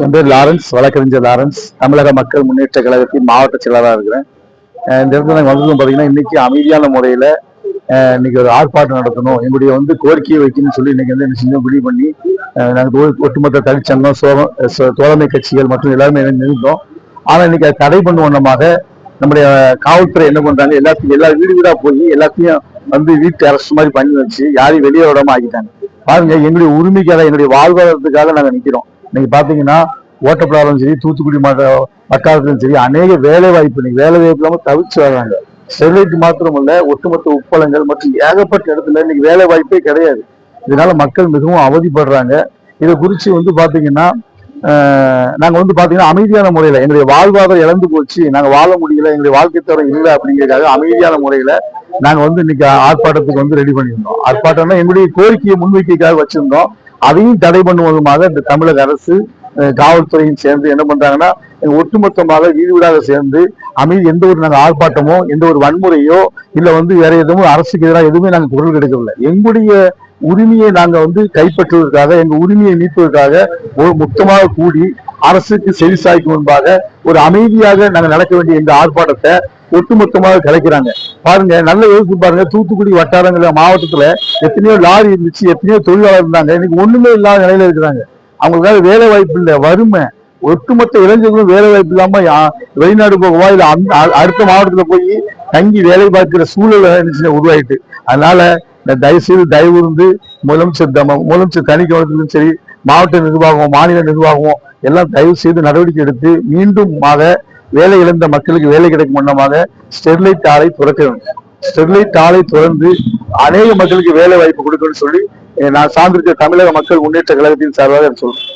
என் பேர் லாரன்ஸ் வழக்கறிஞர் லாரன்ஸ் தமிழக மக்கள் முன்னேற்ற கழகத்தின் மாவட்ட செயலராக இருக்கிறேன். இந்த இடத்துல நாங்கள் வந்ததும் பார்த்தீங்கன்னா இன்னைக்கு அமைதியான முறையில் இன்னைக்கு ஒரு ஆர்ப்பாட்டம் நடத்தணும். எங்களுடைய வந்து கோரிக்கையை வைக்கணும்னு சொல்லி இன்னைக்கு வந்து என்ன செஞ்சோம் முடிவு பண்ணி நாங்கள் ஒட்டுமொத்த தனிச்சங்கம் சோகம் சோ- தோழமை கட்சிகள் மற்றும் எல்லாருமே நின்றோம். ஆனால் இன்னைக்கு அதை தடை பண்ணும் வண்ணமாக நம்முடைய காவல்துறை என்ன பண்றாங்க எல்லாத்தையும் எல்லா வீடு வீடா போய் எல்லாத்தையும் வந்து வீட்டு அரசு மாதிரி பண்ணி வச்சு யாரையும் வெளியே விடாம ஆகிட்டாங்க பாருங்க எங்களுடைய உரிமைக்காக எங்களுடைய வாழ்வாதாரத்துக்காக நாங்கள் நிற்கிறோம் இன்னைக்கு பாத்தீங்கன்னா ஓட்டப்படாலும் சரி தூத்துக்குடி மாவட்ட வட்டாரத்திலும் சரி அநேக வேலை வாய்ப்பு இன்னைக்கு வேலை வாய்ப்பு இல்லாம தவிச்சு வர்றாங்க ஸ்டெர்லைட் மாத்திரமல்ல ஒட்டுமொத்த உப்பளங்கள் மற்றும் ஏகப்பட்ட இடத்துல இன்னைக்கு வேலை வாய்ப்பே கிடையாது. இதனால மக்கள் மிகவும் அவதிப்படுறாங்க. இதை குறித்து வந்து பாத்தீங்கன்னா நாங்கள் நாங்க வந்து பாத்தீங்கன்னா அமைதியான முறையில எங்களுடைய வாழ்வாதாரம் இழந்து போச்சு நாங்க வாழ முடியல எங்களுடைய வாழ்க்கை தரம் இல்லை அப்படிங்கிறதுக்காக அமைதியான முறையில நாங்க வந்து இன்னைக்கு ஆர்ப்பாட்டத்துக்கு வந்து ரெடி பண்ணியிருந்தோம். ஆர்ப்பாட்டம்னா எங்களுடைய கோரிக்கையை முன்வைக்கைக்காக வச்சிருந்தோம். அதையும் தடை பண்ணுவதுமாக இந்த தமிழக அரசு காவல்துறையும் சேர்ந்து என்ன பண்றாங்கன்னா ஒட்டுமொத்தமாக வீடு வீடாக சேர்ந்து அமைதி எந்த ஒரு நாங்கள் ஆர்ப்பாட்டமோ எந்த ஒரு வன்முறையோ இல்லை வந்து வேற எதுவும் அரசுக்கு எதிராக எதுவுமே நாங்கள் குரல் கிடைக்கவில்லை. எங்களுடைய உரிமையை நாங்க வந்து கைப்பற்றுவதற்காக எங்க உரிமையை மீட்பதற்காக ஒரு மொத்தமாக கூடி அரசுக்கு செவிசாய்க்கு முன்பாக ஒரு அமைதியாக நாங்கள் நடக்க வேண்டிய இந்த ஆர்ப்பாட்டத்தை ஒட்டுமொத்தமாக கலைக்கிறாங்க. பாருங்க நல்ல யோசிச்சு பாருங்க தூத்துக்குடி வட்டாரங்கள மாவட்டத்துல எத்தனையோ லாரி இருந்துச்சு எத்தனையோ தொழிலாளர் இருந்தாங்க. இன்னைக்கு ஒண்ணுமே இல்லாத நிலையில இருக்கிறாங்க. அவங்களுக்காக வேலை வாய்ப்பு இல்லை வறுமை. ஒட்டுமொத்த இளைஞர்களும் வேலை வாய்ப்பு இல்லாம வெளிநாடு போகவா இல்ல அந்த அ- அடுத்த மாவட்டத்துல போய் தங்கி வேலை பார்க்கிற சூழல் உருவாயிட்டு. அதனால இந்த தயவு செய்து தயவு இருந்து முதலமைச்சர் முதலமைச்சர் தனி கவனத்திலும் சரி மாவட்ட நிர்வாகம் மாநில நிர்வாகம் எல்லாம் தயவு செய்து நடவடிக்கை எடுத்து மீண்டும் ஆக வேலை இழந்த மக்களுக்கு வேலை கிடைக்கும் வண்ணமாக ஸ்டெர்லைட் ஆலை துறக்க வேண்டும். ஸ்டெர்லைட் ஆலை திறந்து அநேக மக்களுக்கு வேலை வாய்ப்பு கொடுக்கணும்னு சொல்லி நான் சார்ந்திருக்க தமிழக மக்கள் முன்னேற்ற கழகத்தின் சார்பாக சொல்றேன்.